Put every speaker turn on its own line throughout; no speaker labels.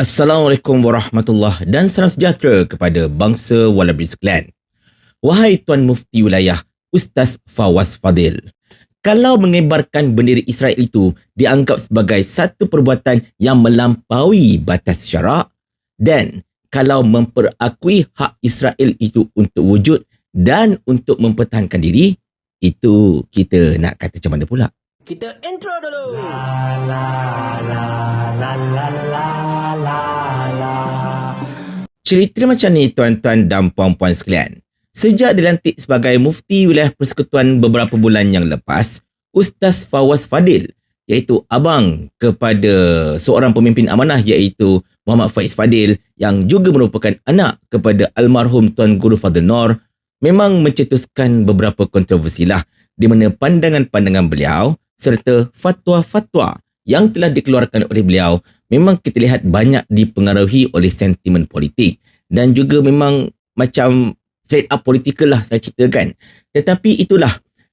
Assalamualaikum warahmatullahi dan salam sejahtera kepada bangsa Walabi sekalian. Wahai Tuan Mufti Wilayah Ustaz Fawaz Fadil. Kalau mengebarkan bendera Israel itu dianggap sebagai satu perbuatan yang melampaui batas syarak dan kalau memperakui hak Israel itu untuk wujud dan untuk mempertahankan diri, itu kita nak kata macam mana pula?
Kita intro dulu.
Cerita macam ni tuan-tuan dan puan-puan sekalian. Sejak dilantik sebagai mufti wilayah persekutuan beberapa bulan yang lepas, Ustaz Fawaz Fadil iaitu abang kepada seorang pemimpin amanah iaitu Muhammad Faiz Fadil yang juga merupakan anak kepada almarhum Tuan Guru Fadil Nor memang mencetuskan beberapa kontroversi lah di mana pandangan-pandangan beliau serta fatwa-fatwa yang telah dikeluarkan oleh beliau memang kita lihat banyak dipengaruhi oleh sentimen politik dan juga memang macam straight up political lah saya ceritakan. Tetapi itulah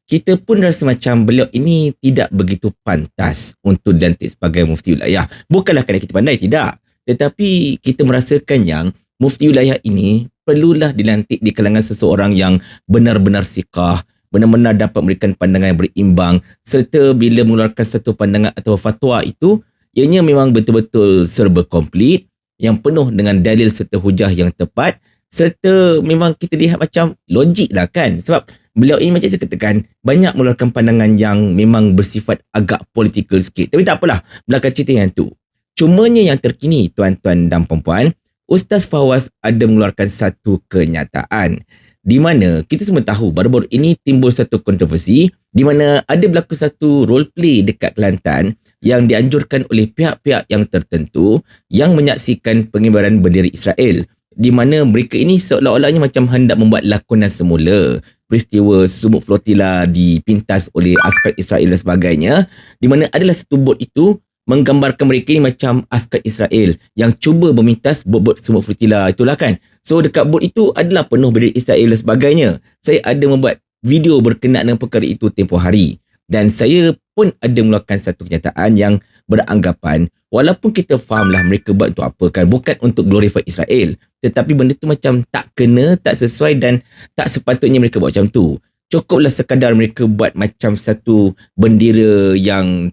kita pun rasa macam beliau ini tidak begitu pantas untuk dilantik sebagai mufti wilayah. Bukanlah kerana kita pandai, tidak. Tetapi kita merasakan yang mufti wilayah ini perlulah dilantik di kalangan seseorang yang benar-benar sikah, benar-benar dapat memberikan pandangan yang berimbang serta bila mengeluarkan satu pandangan atau fatwa itu ianya memang betul-betul serba komplit yang penuh dengan dalil serta hujah yang tepat serta memang kita lihat macam logik lah kan. Sebab beliau ini macam saya katakan banyak mengeluarkan pandangan yang memang bersifat agak political sikit. Tapi tak apalah belakang cerita yang tu. Cumanya yang terkini tuan-tuan dan puan Ustaz Fawaz ada mengeluarkan satu kenyataan di mana kita semua tahu baru-baru ini timbul satu kontroversi di mana ada berlaku satu role play dekat Kelantan yang dianjurkan oleh pihak-pihak yang tertentu yang menyaksikan pengibaran bendera Israel. Di mana mereka ini seolah-olahnya macam hendak membuat lakonan semula. Peristiwa sumuk flotila dipintas oleh askar Israel dan sebagainya. Di mana adalah satu bot itu menggambarkan mereka ini macam askar Israel yang cuba memintas bot-bot sumuk flotila itulah kan so dekat bot itu adalah penuh bendera Israel dan sebagainya. Saya ada membuat video berkenaan dengan perkara itu tempoh hari. Dan saya pun ada mengeluarkan satu kenyataan yang beranggapan walaupun kita fahamlah mereka buat untuk apa kan bukan untuk glorify Israel. Tetapi benda tu macam tak kena tak sesuai dan tak sepatutnya mereka buat macam tu. Cukuplah sekadar mereka buat macam satu bendera yang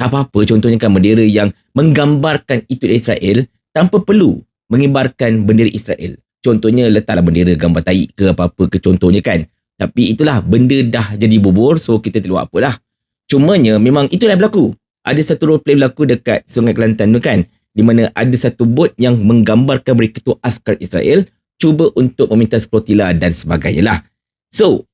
tak apa-apa. Contohnya kan bendera yang menggambarkan itu Israel tanpa perlu mengibarkan bendera Israel contohnya letaklah bendera gambar taik ke apa-apa ke contohnya kan tapi itulah benda dah jadi bubur so kita tak buat apalah. Cumanya memang itulah yang berlaku. Ada satu role play berlaku dekat Sungai Kelantan tu kan. Di mana ada satu bot yang menggambarkan mereka tu askar Israel cuba untuk meminta flotila dan sebagainya lah. So,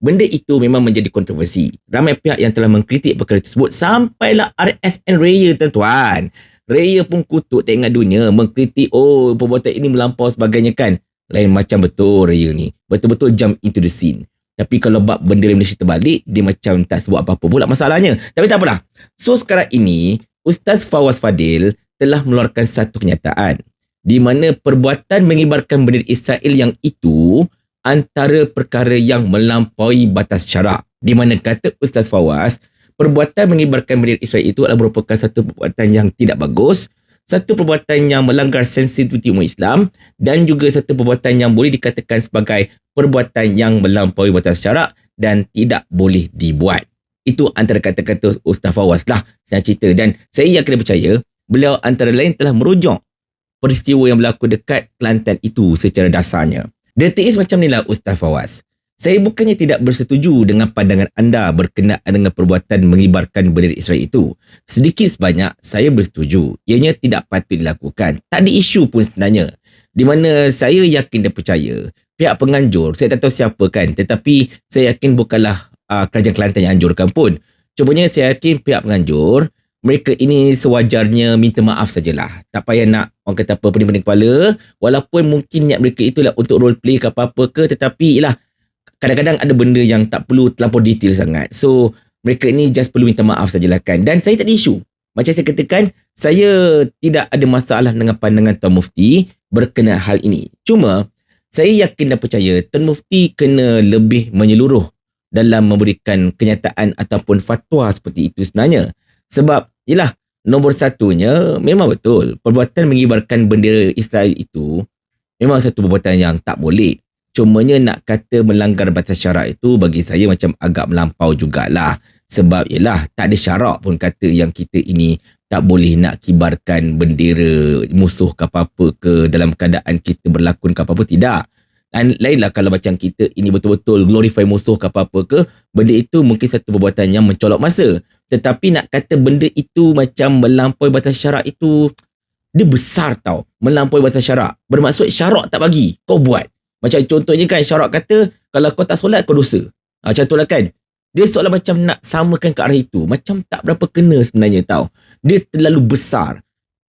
benda itu memang menjadi kontroversi. Ramai pihak yang telah mengkritik perkara tersebut sampailah RSN Raya tuan-tuan. Raya pun kutuk tengah dunia mengkritik oh perbuatan ini melampau sebagainya kan. Lain macam betul Raya ni. Betul-betul jump into the scene. Tapi kalau bab bendera Malaysia terbalik, dia macam tak sebut apa-apa pula masalahnya. Tapi tak apalah. So sekarang ini, Ustaz Fawaz Fadil telah mengeluarkan satu kenyataan. Di mana perbuatan mengibarkan bendera Israel yang itu antara perkara yang melampaui batas syarak. Di mana kata Ustaz Fawaz, perbuatan mengibarkan bendera Israel itu adalah merupakan satu perbuatan yang tidak bagus, satu perbuatan yang melanggar sensitiviti umat Islam dan juga satu perbuatan yang boleh dikatakan sebagai perbuatan yang melampaui batas syarak dan tidak boleh dibuat. Itu antara kata-kata Ustaz Fawaz lah saya cerita dan saya yakin percaya beliau antara lain telah merujuk peristiwa yang berlaku dekat Kelantan itu secara dasarnya. Detik semacam inilah Ustaz Fawaz. Saya bukannya tidak bersetuju dengan pandangan anda berkenaan dengan perbuatan mengibarkan bendera Israel itu. Sedikit sebanyak saya bersetuju. Ianya tidak patut dilakukan. Tak ada isu pun sebenarnya. Di mana saya yakin dan percaya pihak penganjur, saya tak tahu siapa kan, tetapi saya yakin bukanlah uh, kerajaan Kelantan yang anjurkan pun. Cumanya saya yakin pihak penganjur, mereka ini sewajarnya minta maaf sajalah. Tak payah nak orang kata apa pening-pening kepala. Walaupun mungkin niat mereka itulah untuk role play ke apa-apa ke, tetapi lah kadang-kadang ada benda yang tak perlu terlampau detail sangat. So, mereka ni just perlu minta maaf sajalah kan. Dan saya tak ada isu. Macam saya katakan, saya tidak ada masalah dengan pandangan Tuan Mufti berkenaan hal ini. Cuma, saya yakin dan percaya Tuan Mufti kena lebih menyeluruh dalam memberikan kenyataan ataupun fatwa seperti itu sebenarnya. Sebab, yelah, Nombor satunya, memang betul. Perbuatan mengibarkan bendera Israel itu memang satu perbuatan yang tak boleh. Cumanya nak kata melanggar batas syarak itu bagi saya macam agak melampau jugalah. Sebab ialah tak ada syarak pun kata yang kita ini tak boleh nak kibarkan bendera musuh ke apa-apa ke dalam keadaan kita berlakon ke apa-apa. Tidak. Dan lainlah kalau macam kita ini betul-betul glorify musuh ke apa-apa ke, benda itu mungkin satu perbuatan yang mencolok masa. Tetapi nak kata benda itu macam melampaui batas syarak itu dia besar tau. Melampaui batas syarak. Bermaksud syarak tak bagi. Kau buat. Macam contohnya kan syarak kata kalau kau tak solat kau dosa. Ha, macam tu lah kan. Dia seolah macam nak samakan ke arah itu. Macam tak berapa kena sebenarnya tau. Dia terlalu besar.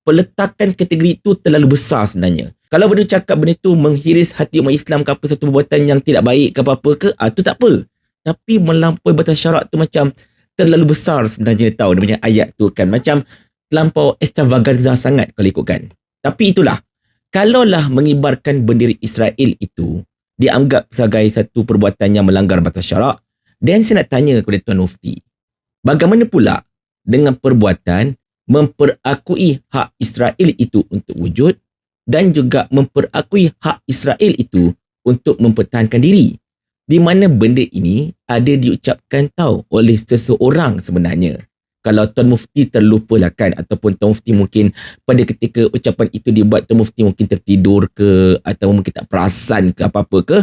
Peletakan kategori itu terlalu besar sebenarnya. Kalau benda cakap benda itu menghiris hati umat Islam ke apa satu perbuatan yang tidak baik ke apa-apa ke, ah, tu tak apa. Tapi melampaui batas syarak tu macam terlalu besar sebenarnya tahu dia punya ayat tu kan macam terlampau extravaganza sangat kalau ikutkan. Tapi itulah kalaulah mengibarkan bendera Israel itu dianggap sebagai satu perbuatan yang melanggar batas syarak dan saya nak tanya kepada Tuan Mufti bagaimana pula dengan perbuatan memperakui hak Israel itu untuk wujud dan juga memperakui hak Israel itu untuk mempertahankan diri di mana benda ini ada diucapkan tahu oleh seseorang sebenarnya. Kalau Tuan Mufti terlupalah kan ataupun Tuan Mufti mungkin pada ketika ucapan itu dibuat Tuan Mufti mungkin tertidur ke atau mungkin tak perasan ke apa-apa ke.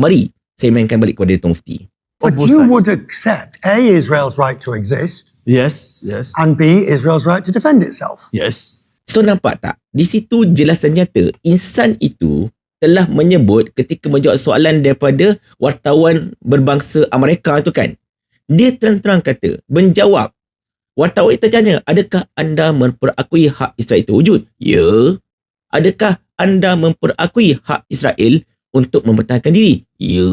Mari saya mainkan balik kepada Tuan Mufti.
But you would accept A, Israel's right to exist,
Yes, yes,
and B, Israel's right to defend itself.
yes.
So nampak tak? Di situ jelas dan nyata insan itu telah menyebut ketika menjawab soalan daripada wartawan berbangsa Amerika tu kan. Dia terang-terang kata, menjawab. Wartawan itu tanya, adakah anda memperakui hak Israel itu wujud? Ya. Adakah anda memperakui hak Israel untuk mempertahankan diri? Ya.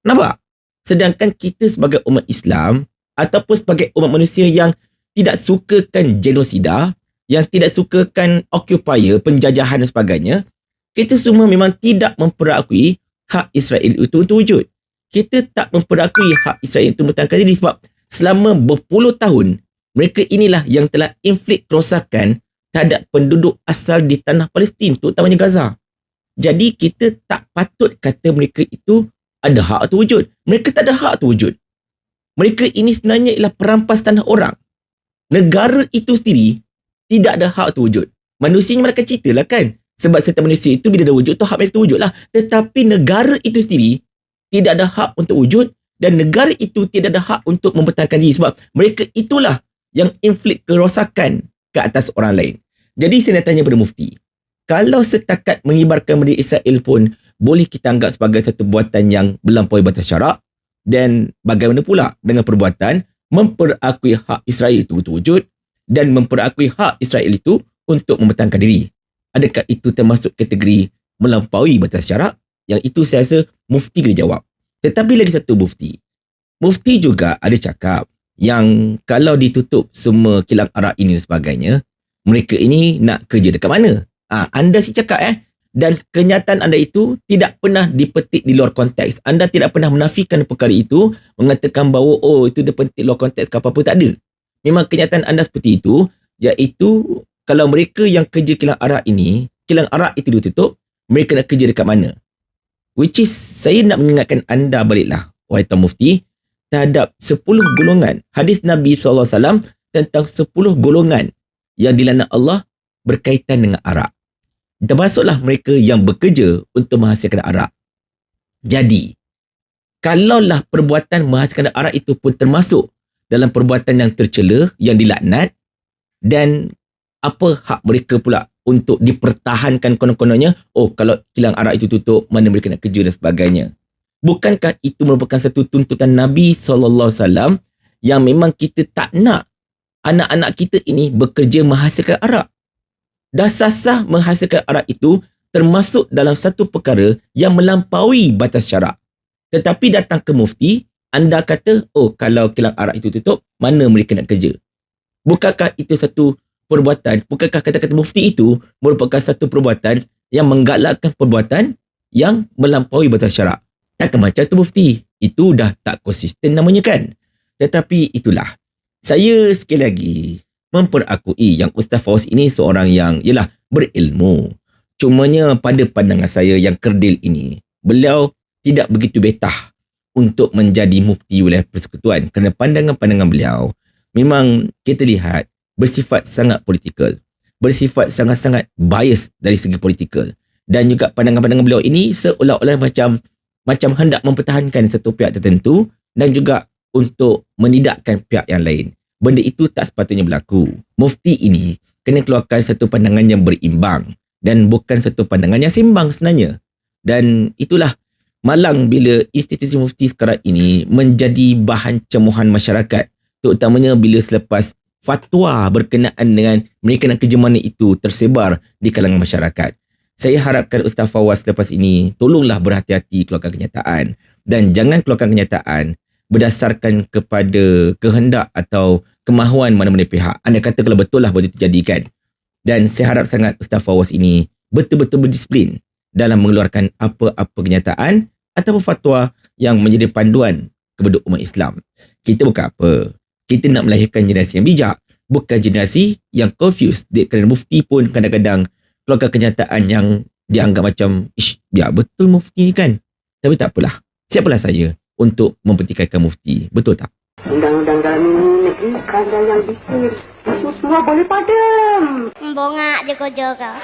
Nampak? Sedangkan kita sebagai umat Islam ataupun sebagai umat manusia yang tidak sukakan genosida, yang tidak sukakan occupier, penjajahan dan sebagainya, kita semua memang tidak memperakui hak Israel itu untuk wujud. Kita tak memperakui hak Israel itu mempertahankan diri sebab selama berpuluh tahun mereka inilah yang telah inflict kerosakan terhadap penduduk asal di tanah Palestin, terutamanya Gaza. Jadi kita tak patut kata mereka itu ada hak itu wujud. Mereka tak ada hak itu wujud. Mereka ini sebenarnya ialah perampas tanah orang. Negara itu sendiri tidak ada hak itu wujud. Manusia mereka ceritalah kan. Sebab setiap manusia itu bila dah wujud tu hak mereka tu wujud lah. Tetapi negara itu sendiri tidak ada hak untuk wujud dan negara itu tidak ada hak untuk mempertahankan diri sebab mereka itulah yang inflict kerosakan ke atas orang lain. Jadi saya nak tanya kepada mufti. Kalau setakat mengibarkan bendera Israel pun boleh kita anggap sebagai satu buatan yang melampaui batas syarak dan bagaimana pula dengan perbuatan memperakui hak Israel itu wujud dan memperakui hak Israel itu untuk mempertahankan diri adakah itu termasuk kategori melampaui batas syarak? Yang itu saya rasa mufti kena jawab. Tetapi lagi satu mufti. Mufti juga ada cakap yang kalau ditutup semua kilang arak ini dan sebagainya, mereka ini nak kerja dekat mana? Ha, anda si cakap eh. Dan kenyataan anda itu tidak pernah dipetik di luar konteks. Anda tidak pernah menafikan perkara itu, mengatakan bahawa oh itu dia petik luar konteks ke apa-apa, tak ada. Memang kenyataan anda seperti itu, iaitu kalau mereka yang kerja kilang arak ini, kilang arak itu ditutup, mereka nak kerja dekat mana? Which is, saya nak mengingatkan anda baliklah, wahai Tuan Mufti, terhadap 10 golongan hadis Nabi SAW tentang 10 golongan yang dilana Allah berkaitan dengan arak. Termasuklah mereka yang bekerja untuk menghasilkan arak. Jadi, kalaulah perbuatan menghasilkan arak itu pun termasuk dalam perbuatan yang tercela, yang dilaknat dan apa hak mereka pula untuk dipertahankan konon-kononnya oh kalau kilang arak itu tutup mana mereka nak kerja dan sebagainya bukankah itu merupakan satu tuntutan Nabi SAW yang memang kita tak nak anak-anak kita ini bekerja menghasilkan arak? Dah sah menghasilkan arak itu termasuk dalam satu perkara yang melampaui batas syarak. Tetapi datang ke mufti anda kata oh kalau kilang arak itu tutup mana mereka nak kerja? Bukankah itu satu perbuatan, bukankah kata-kata mufti itu merupakan satu perbuatan yang menggalakkan perbuatan yang melampaui batas syarak? Takkan macam tu mufti. Itu dah tak konsisten namanya kan? Tetapi itulah. Saya sekali lagi memperakui yang Ustaz Fawaz ini seorang yang ialah berilmu. Cumanya pada pandangan saya yang kerdil ini, beliau tidak begitu betah untuk menjadi mufti wilayah persekutuan kerana pandangan-pandangan beliau memang kita lihat bersifat sangat politikal, bersifat sangat-sangat bias dari segi politikal dan juga pandangan-pandangan beliau ini seolah-olah macam macam hendak mempertahankan satu pihak tertentu dan juga untuk menidakkan pihak yang lain. Benda itu tak sepatutnya berlaku. Mufti ini kena keluarkan satu pandangan yang berimbang dan bukan satu pandangan yang sembang sebenarnya. Dan itulah malang bila institusi mufti sekarang ini menjadi bahan cemuhan masyarakat terutamanya bila selepas fatwa berkenaan dengan mereka nak kerja mana itu tersebar di kalangan masyarakat. Saya harapkan Ustaz Fawaz selepas ini tolonglah berhati-hati keluarkan kenyataan dan jangan keluarkan kenyataan berdasarkan kepada kehendak atau kemahuan mana-mana pihak. Anda kata kalau betul lah benda itu jadikan. Dan saya harap sangat Ustaz Fawaz ini betul-betul berdisiplin dalam mengeluarkan apa-apa kenyataan ataupun fatwa yang menjadi panduan kepada umat Islam. Kita bukan apa. Kita nak melahirkan generasi yang bijak. Bukan generasi yang confused. Kerana mufti pun kadang-kadang keluarkan kenyataan yang dianggap macam ish, biar betul mufti ni kan. Tapi tak apalah. Siapalah saya untuk mempertikaikan mufti. Betul tak?
Undang-undang dalam ini negeri kerajaan yang dikir. Itu semua boleh padam.
Bongak je kau kau.